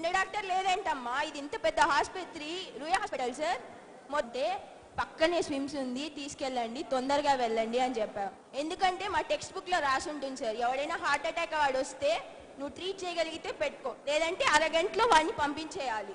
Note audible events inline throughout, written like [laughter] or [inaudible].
గుండె డాక్టర్ లేదేంటమ్మా. ఇది ఇంత పెద్ద ఆసుపత్రి. రూయ హాస్పిటల్ సార్. మొద్దే పక్కనే స్విమ్స్ ఉంది తీసుకెళ్ళండి తొందరగా వెళ్ళండి అని చెప్పాం. ఎందుకంటే మా టెక్స్ట్ బుక్లో రాసి ఉంటుంది సార్. ఎవడైనా హార్ట్ అటాక్ వాడు వస్తే నువ్వు ట్రీట్ చేయగలిగితే పెట్టుకో. లేదంటే అరగంటలో వాడిని పంపించేయాలి.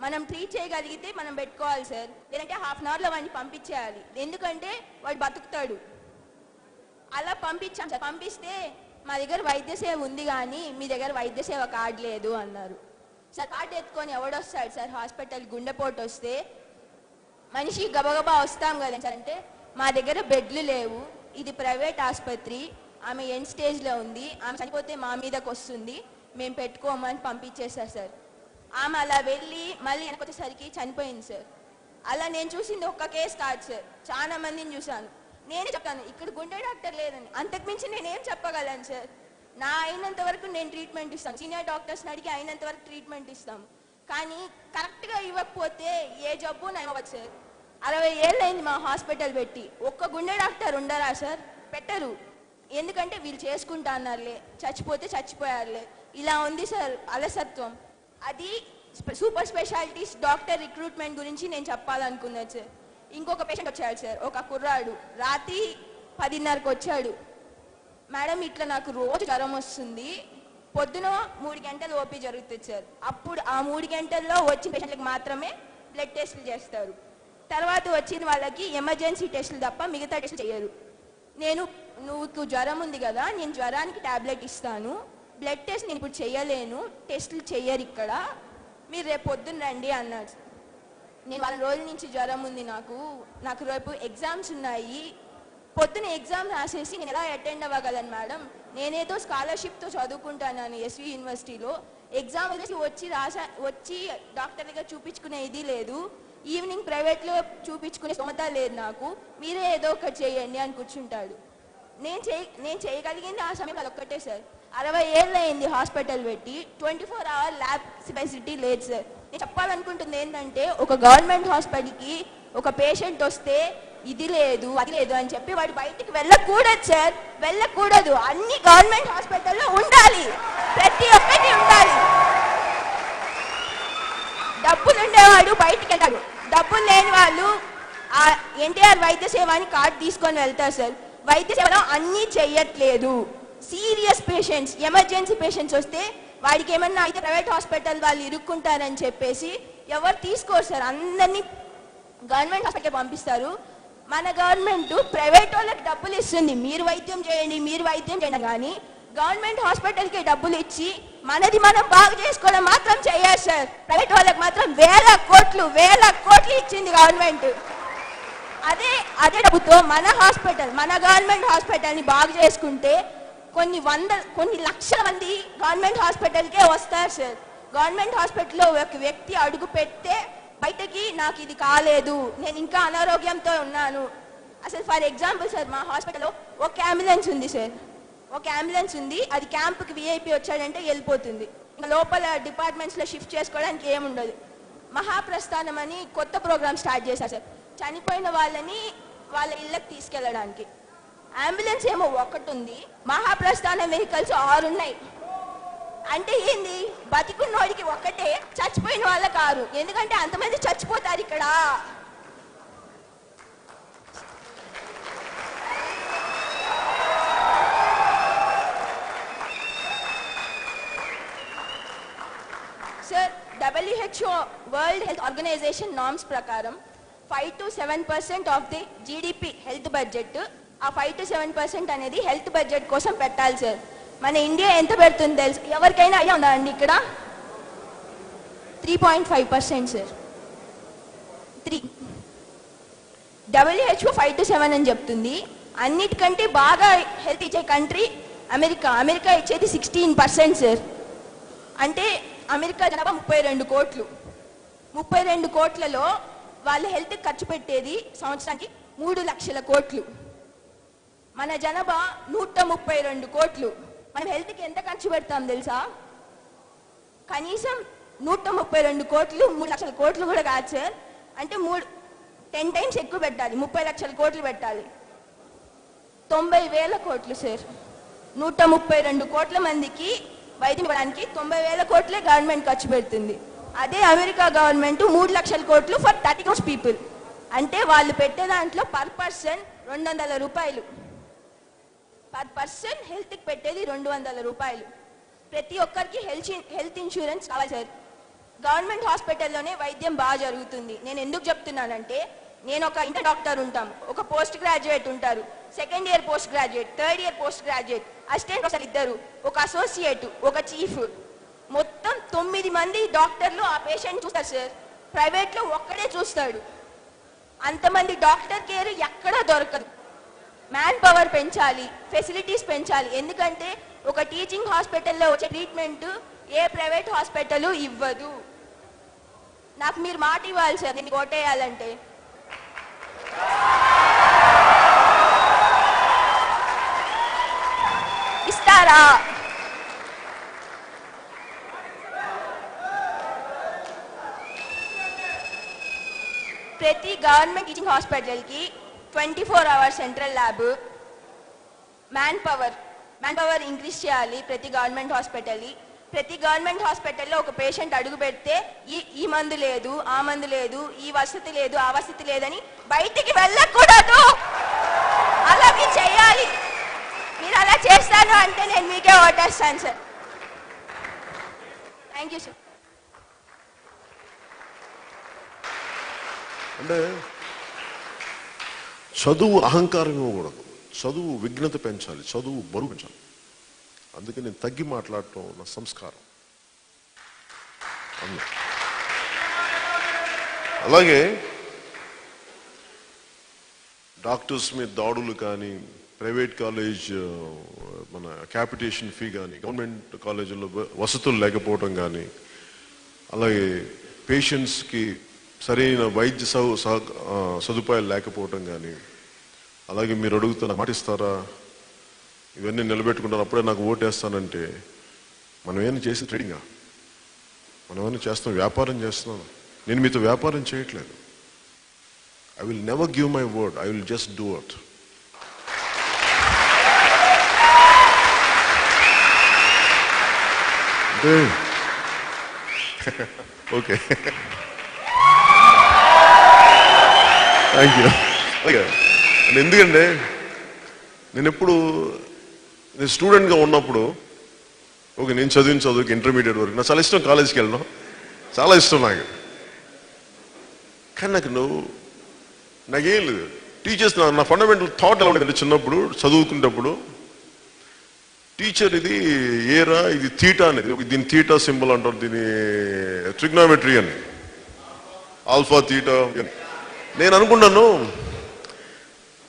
మనం ట్రీట్ చేయగలిగితే మనం పెట్టుకోవాలి సార్. లేదంటే హాఫ్ అన్ అవర్లో వాడిని పంపించేయాలి. ఎందుకంటే వాడు బతుకుతాడు. అలా పంపించాం సార్ పంపిస్తే మా దగ్గర వైద్య సేవ ఉంది కానీ మీ దగ్గర వైద్య సేవ కార్డు లేదు అన్నారు. సార్ కార్డు ఎత్తుకొని ఎవడొస్తాడు సార్? హాస్పిటల్ గుండెపోటు వస్తే మనిషి గబగబా వస్తాం కదా సార్. అంటే మా దగ్గర బెడ్లు లేవు. ఇది ప్రైవేట్ ఆసుపత్రి. ఆమె ఎన్ స్టేజ్లో ఉంది. ఆమె చనిపోతే మా మీదకి వస్తుంది. మేము పెట్టుకోమని పంపించేశారు సార్. ఆమె అలా వెళ్ళి మళ్ళీ వెనకొచ్చేసరికి చనిపోయింది సార్. అలా నేను చూసింది ఒక్క కేసు కాదు సార్. చాలా మందిని చూశాను. నేనే చెప్తాను ఇక్కడ గుండె డాక్టర్ లేదని. అంతకుమించి నేనేం చెప్పగలను సార్? నా అయినంత వరకు నేను ట్రీట్మెంట్ ఇస్తాను. సీనియర్ డాక్టర్స్ని అడిగి అయినంత వరకు ట్రీట్మెంట్ ఇస్తాం. కానీ కరెక్ట్గా ఇవ్వకపోతే ఏ జబ్బు నవ్వచ్చు సార్. అరవై ఏళ్ళైంది మా హాస్పిటల్ పెట్టి. ఒక్క గుండె డాక్టర్ ఉండరా సార్? పెట్టరు. ఎందుకంటే వీళ్ళు చేసుకుంటా అన్నారులే. చచ్చిపోతే చచ్చిపోయారులే. ఇలా ఉంది సార్ అలసత్వం. అది సూపర్ స్పెషాలిటీస్ డాక్టర్ రిక్రూట్మెంట్ గురించి నేను చెప్పాలనుకున్నాను సార్. ఇంకొక పేషెంట్ వచ్చాడు సార్ ఒక కుర్రాడు. రాత్రి పదిన్నరకు వచ్చాడు. మేడం ఇట్లా నాకు రోజు జ్వరం వస్తుంది. పొద్దున మూడు గంటలు ఓపీ జరుగుతుంది సార్. అప్పుడు ఆ మూడు గంటల్లో వచ్చిన పేషెంట్లకు మాత్రమే బ్లడ్ టెస్టులు చేస్తారు. తర్వాత వచ్చిన వాళ్ళకి ఎమర్జెన్సీ టెస్టులు తప్ప మిగతా టెస్టులు చేయరు. నేను నువ్వు జ్వరం ఉంది కదా నేను జ్వరానికి టాబ్లెట్ ఇస్తాను. బ్లడ్ టెస్ట్ నేను ఇప్పుడు చేయలేను. టెస్టులు చెయ్యరు ఇక్కడ. మీరు రేపు పొద్దున్న రండి అన్నాడు నేను వాళ్ళ రోజుల నుంచి జ్వరం ఉంది నాకు. నాకు రేపు ఎగ్జామ్స్ ఉన్నాయి. పొద్దున ఎగ్జామ్ రాసేసి నేను ఎలా అటెండ్ అవ్వగలను మేడం? నేనేదో స్కాలర్షిప్తో చదువుకుంటాను ఎస్వి యూనివర్సిటీలో ఎగ్జామ్ వదిలేసి వచ్చి రాసా వచ్చి డాక్టర్ దగ్గర చూపించుకునే ఇది లేదు. ఈవినింగ్ ప్రైవేట్లో చూపించుకునే స్తోమత లేదు నాకు. మీరే ఏదో ఒకటి చేయండి అని కూర్చుంటాడు. నేను చేయ నేను చేయగలిగింది ఆ సమయంలో ఒక్కటే సార్. అరవై ఏళ్ళు అయింది హాస్పిటల్ పెట్టి twenty four hour lab capacity లేదు సార్. నేను చెప్పాలనుకుంటుంది ఏంటంటే ఒక గవర్నమెంట్ హాస్పిటల్కి ఒక పేషెంట్ వస్తే ఇది లేదు అది లేదు అని చెప్పి వాడు బయటికి వెళ్ళకూడదు సార్. వెళ్ళకూడదు. అన్ని గవర్నమెంట్ హాస్పిటల్లో ఉండాలి. ప్రతి ఒక్కటి ఉండాలి. డబ్బులు ఉండేవాడు బయటికి వెళ్తాడు. డబ్బులు లేని వాళ్ళు ఆ ఎన్టీఆర్ వైద్య సేవ అని కార్డు తీసుకొని వెళ్తారు సార్. వైద్య సేవలో అన్నీ చెయ్యట్లేదు. సీరియస్ పేషెంట్స్ ఎమర్జెన్సీ పేషెంట్స్ వస్తే వాడికి ఏమన్నా అయితే ప్రైవేట్ హాస్పిటల్ వాళ్ళు ఇరుక్కుంటారని చెప్పేసి ఎవరు తీసుకోరు సార్. అందరినీ గవర్నమెంట్ హాస్పిటల్కి పంపిస్తారు. మన గవర్నమెంట్ ప్రైవేట్ వాళ్ళకి డబ్బులు ఇస్తుంది. మీరు వైద్యం చేయండి మీరు వైద్యం చేయండి కానీ గవర్నమెంట్ హాస్పిటల్కి డబ్బులు ఇచ్చి మనది మనం బాగు చేసుకోవడం మాత్రం చేయాలి సార్. ప్రైవేట్ వాళ్ళకి మాత్రం వేల కోట్లు వేల కోట్లు ఇచ్చింది గవర్నమెంట్. అదే అదే డబ్బుతో మన హాస్పిటల్ మన గవర్నమెంట్ హాస్పిటల్ని బాగు చేసుకుంటే కొన్ని వంద కొన్ని లక్షల మంది గవర్నమెంట్ హాస్పిటల్కే వస్తారు సార్. గవర్నమెంట్ హాస్పిటల్లో ఒక వ్యక్తి అడుగు పెడితే బయటకి నాకు ఇది కాలేదు నేను ఇంకా అనారోగ్యంతో ఉన్నాను. అసలు ఫర్ ఎగ్జాంపుల్ సార్ మా హాస్పిటల్లో ఒక అంబులెన్స్ ఉంది సార్. ఒక అంబులెన్స్ ఉంది అది క్యాంప్కి విఐపి వచ్చాడంటే వెళ్ళిపోతుంది. ఇంకా లోపల డిపార్ట్మెంట్స్లో షిఫ్ట్ చేసుకోవడానికి ఏముండదు మహాప్రస్థానం అని కొత్త ప్రోగ్రామ్ స్టార్ట్ చేశారు సార్. చనిపోయిన వాళ్ళని వాళ్ళ ఇళ్ళకి తీసుకెళ్ళడానికి. అంబులెన్స్ ఏమో ఒకటి ఉంది మహాప్రస్థానం వెహికల్స్ ఆరు ఉన్నాయి అంటే ఏంది? బతికున్న వాడికి ఒక్కటే చచ్చిపోయిన వాళ్ళ కారు ఎందుకంటే అంతమంది చచ్చిపోతారు ఇక్కడ. Sir WHO world health organization norms ప్రకారం five to seven percent of the GDP health budget ఆ ఫైవ్ టు సెవెన్ పర్సెంట్ అనేది హెల్త్ బడ్జెట్ కోసం పెట్టాలి సార్ మన ఇండియా ఎంత పెడుతుంది తెలుసు? ఎవరికైనా అయ్యా ఉందా అండి ఇక్కడ? Three point five percent sir three WHO five to seven అని చెప్తుంది. అన్నిటికంటే బాగా హెల్త్ ఇచ్చే కంట్రీ అమెరికా. అమెరికా ఇచ్చేది సిక్స్టీన్ పర్సెంట్ సార్ అంటే అమెరికా జనాభా ముప్పై రెండు కోట్లు. ముప్పై రెండు కోట్లలో వాళ్ళ హెల్త్ ఖర్చు పెట్టేది సంవత్సరానికి మూడు లక్షల కోట్లు. మన జనాభా నూట ముప్పై రెండు కోట్లు. మనం హెల్త్కి ఎంత ఖర్చు పెడతాం తెలుసా? కనీసం నూట ముప్పై రెండు కోట్లు మూడు లక్షల కోట్లు కూడా కాదు సార్. అంటే మూడు టెన్ టైమ్స్ ఎక్కువ పెట్టాలి ముప్పై లక్షల కోట్లు పెట్టాలి. తొంభై వేల కోట్లు సార్. నూట ముప్పై రెండు కోట్ల మందికి వైద్యం ఇవ్వడానికి తొంభై వేల కోట్లే గవర్నమెంట్ ఖర్చు పెడుతుంది. అదే అమెరికా గవర్నమెంట్ మూడు లక్షల కోట్లు ఫర్ థర్టీ క్రోస్ పీపుల్. అంటే వాళ్ళు పెట్టే దాంట్లో పర్ పర్సన్ రెండు వందల రూపాయలు. పర్ పర్సన్ హెల్త్కి పెట్టేది రెండు వందల రూపాయలు. ప్రతి ఒక్కరికి హెల్త్ హెల్త్ ఇన్సూరెన్స్ కావాలి సార్. గవర్నమెంట్ హాస్పిటల్లోనే వైద్యం బాగా జరుగుతుంది. నేను ఎందుకు చెప్తున్నానంటే నేను ఒక ఇంటర్ డాక్టర్ ఉంటాం ఒక పోస్ట్ గ్రాడ్యుయేట్ ఉంటారు. Second year post graduate third year post graduate assistant professor ఇద్దరు ఒక అసోసియేట్ ఒక చీఫ్. మొత్తం తొమ్మిది మంది డాక్టర్లు ఆ పేషెంట్ చూస్తారు సార్. ప్రైవేట్లో ఒక్కడే చూస్తాడు. అంతమంది డాక్టర్ కేర్ ఎక్కడా దొరకదు. మ్యాన్ పవర్ పెంచాలి ఫెసిలిటీస్ పెంచాలి. ఎందుకంటే ఒక టీచింగ్ హాస్పిటల్లో వచ్చే ట్రీట్మెంట్ ఏ ప్రైవేట్ హాస్పిటల్ ఇవ్వదు. నాకు మీరు మాట ఇవ్వాలి సార్ నేను ఓటేయాలంటే. ఇస్తారా? ప్రతి గవర్నమెంట్ టీచింగ్ హాస్పిటల్కి twenty four hours central lab man power man power increase చేయాలి ప్రతి గవర్నమెంట్ హాస్పిటల్ని. ప్రతి గవర్నమెంట్ హాస్పిటల్లో ఒక పేషెంట్ అడుగు పెడితే ఈ ఈ మందు లేదు ఆ మందు లేదు ఈ వసతి లేదు ఆ వసతి లేదని బయటికి వెళ్ళకూడదు. అలా మీరు చేయాలి. మీరు అలా చేస్తాను అంటే నేను మీకే ఓటేస్తాను సార్. Thank you sir. అంటే చదువు అహంకారం ఇవ్వకూడదు చదువు విఘ్నత పెంచాలి. చదువు బరువు పెంచాలి. అందుకే నేను తగ్గి మాట్లాడటం నా సంస్కారం. అలాగే డాక్టర్స్ మీద దాడులు కానీ ప్రైవేట్ కాలేజ్ మన క్యాపిటేషన్ ఫీ కానీ గవర్నమెంట్ కాలేజీల్లో వసతులు లేకపోవడం కానీ అలాగే పేషెంట్స్కి సరైన వైద్య సదుపాయాలు లేకపోవటం కానీ అలాగే మీరు అడుగుతున్న మాటిస్తారా? ఇవన్నీ నిలబెట్టుకుంటారు. అప్పుడే నాకు ఓటేస్తానంటే మనం ఏమైనా చేసి ట్రేడింగా? మనం ఏమైనా చేస్తాం వ్యాపారం చేస్తున్నాను నేను మీతో వ్యాపారం చేయట్లేదు. I will never give my word I will just do అంటే [laughs] ఓకే థ్యాంక్ యూ ఓకే అంటే ఎందుకంటే నేను ఎప్పుడు నేను స్టూడెంట్గా ఉన్నప్పుడు ఓకే నేను చదివిన చదువుకి ఇంటర్మీడియట్ వరకు నాకు చాలా ఇష్టం కాలేజీకి వెళ్ళడం. చాలా ఇష్టం నాకు. కానీ నాకు నువ్వు నాకేం లేదు. టీచర్స్ నా నా ఫండమెంటల్ థాట్ ఎలా ఉండేది చిన్నప్పుడు చదువుకునేటప్పుడు టీచర్ ఇది ఏరా ఇది థీటా అనేది దీని థీటా సింబల్ అంటారు దీని ట్రిగ్నామెట్రీ అని. ఆల్ఫా థీటా అని. నేను అనుకున్నాను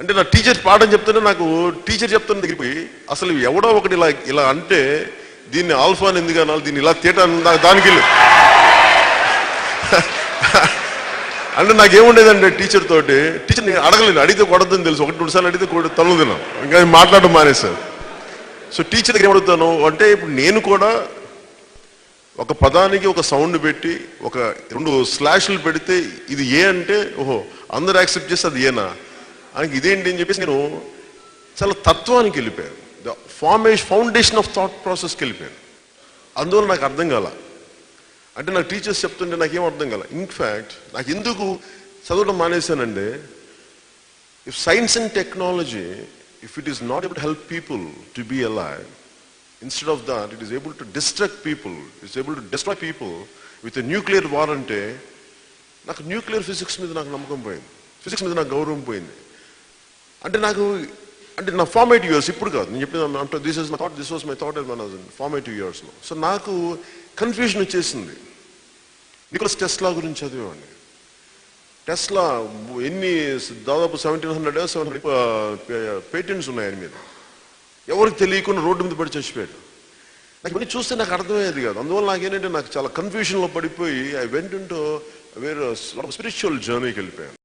అంటే నా టీచర్ పాఠం చెప్తుంటే నాకు టీచర్ చెప్తున్న దగ్గరికి పోయి అసలు ఎవడో ఒకటి ఇలా ఇలా అంటే దీన్ని ఆల్ఫా అని ఎందుకు అనాలి దీన్ని ఇలా థీటా నాకు దానికి అంటే నాకేముండేదంటే టీచర్ తోటి టీచర్ నేను అడగలేను అడిగితే కొడద్దని తెలుసు. ఒకటి రెండు సార్లు అడిగితే కూడా తల్లు తిన్నాను. ఇంకా మాట్లాడడం మానేశారు. సో టీచర్ దగ్గర ఏమడుగుతాను అంటే ఇప్పుడు నేను కూడా ఒక పదానికి ఒక సౌండ్ పెట్టి ఒక రెండు స్లాష్లు పెడితే ఇది ఏ అంటే ఓహో అందరు యాక్సెప్ట్ చేస్తే అది ఏనా? ఆయనకి ఇదేంటి అని చెప్పేసి నేను చాలా తత్వానికి వెళ్ళిపోయాను. The formation foundation of thought ప్రాసెస్కి వెళ్ళిపోయాను. అందువల్ల నాకు అర్థం కాల. అంటే నాకు టీచర్స్ చెప్తుంటే నాకేం అర్థం కాల. ఇన్ఫ్యాక్ట్ నాకు ఎందుకు చదవడం మానేశానండి if science and technology if it is not able to help people to be alive instead of that it is able to destruct people it's able to destroy people with nuclear war అంటే నాకు nuclear physics మీద నాకు నమ్మకం పోయింది. Physics మీద నాకు గౌరవం పోయింది. అంటే నాకు అంటే నా ఫార్మేటివ్ ఇయర్స్ ఇప్పుడు కాదు. నేను చెప్పిన this is my thought this was my thought మన ఫార్మేటివ్ ఇయర్స్లో సో నాకు కన్ఫ్యూజన్ వచ్చేసింది. నికోలస్ టెస్లా గురించి చదివేవాడిని. టెస్లా ఎన్ని దాదాపు seventeen hundred seven hundred patents ఉన్నాయి ఆయన మీద. ఎవరికి తెలియకుండా రోడ్డు మీద పడి చచ్చిపోయాడు. నాకు ఇవన్నీ చూస్తే నాకు అర్థమయ్యేది కాదు. అందువల్ల నాకేంటంటే నాకు చాలా కన్ఫ్యూషన్లో పడిపోయి ఐ వెంట వేరే స్పిరిచువల్ జర్నీకి వెళ్ళిపోయాను